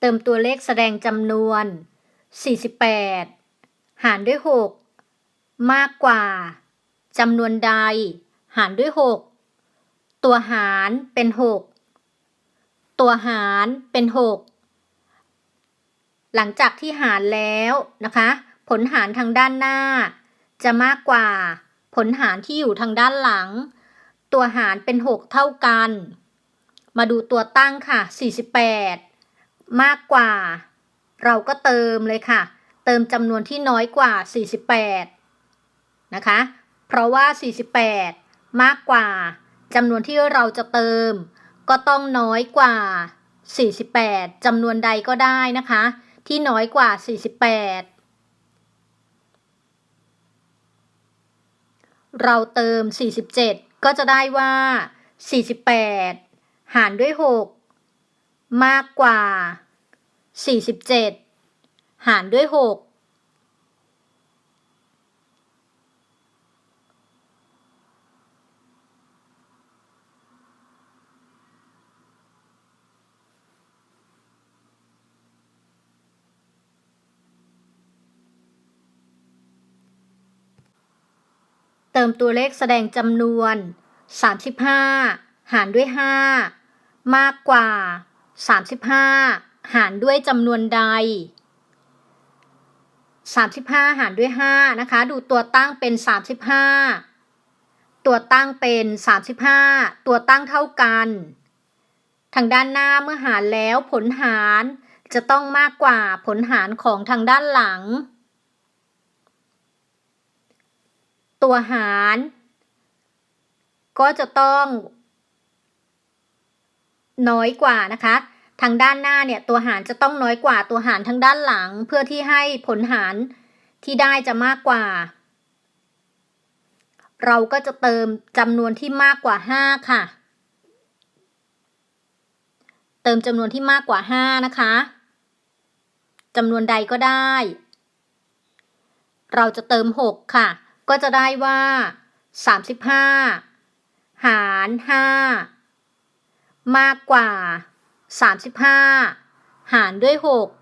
เติมตัวเลขแสดงจำนวน 48 หารด้วย 6 มากกว่าจำนวนใด หารด้วย 6 ตัวหารเป็น 6 ตัวหารเป็น 6 หลังจากที่หารแล้วนะคะ ผลหารทางด้านหน้า จะมากกว่า ผลหารที่อยู่ทางด้านหลัง ตัวหารเป็น 6 เท่ากัน มาดูตัวตั้งค่ะ 48 มากกว่า เราก็เติมเลยค่ะ เติมจำนวนที่น้อยกว่า 48 นะคะ เพราะว่า 48 มากกว่าจำนวนที่เราจะเติม ก็ต้องน้อยกว่า 48จำนวนใดก็ได้นะคะ ที่น้อยกว่า 48เราเติม 47 ก็จะได้ว่า 48 หารด้วย 6 มากกว่า 47 หารด้วย 6เติมตัวเลขแสดงจำนวน 35 หารด้วย 5 มากกว่า 35 หารด้วยจำนวนใด 35 หารด้วย 5 นะคะ ดูตัวตั้งเป็น 35 ตัวตั้งเป็น 35 ตัวตั้งเท่ากัน ทางด้านหน้าเมื่อหารแล้วผลหารจะต้องมากกว่าผลหารของทางด้านหลัง ตัวหาร ก็จะต้อง น้อยกว่านะคะ ทางด้านหน้าเนี่ยตัวหารจะต้องน้อยกว่าตัวหารทางด้านหลัง เพื่อที่ให้ผลหารที่ได้จะมากกว่า เราก็จะเติมจำนวนที่มากกว่า 5 ค่ะ เติมจำนวนที่มากกว่า 5 นะคะจำนวนใดก็ได้ เราจะเติม 6 ค่ะ ก็จะได้ว่า 35 หาร 5 มากกว่า 35 หารด้วย 6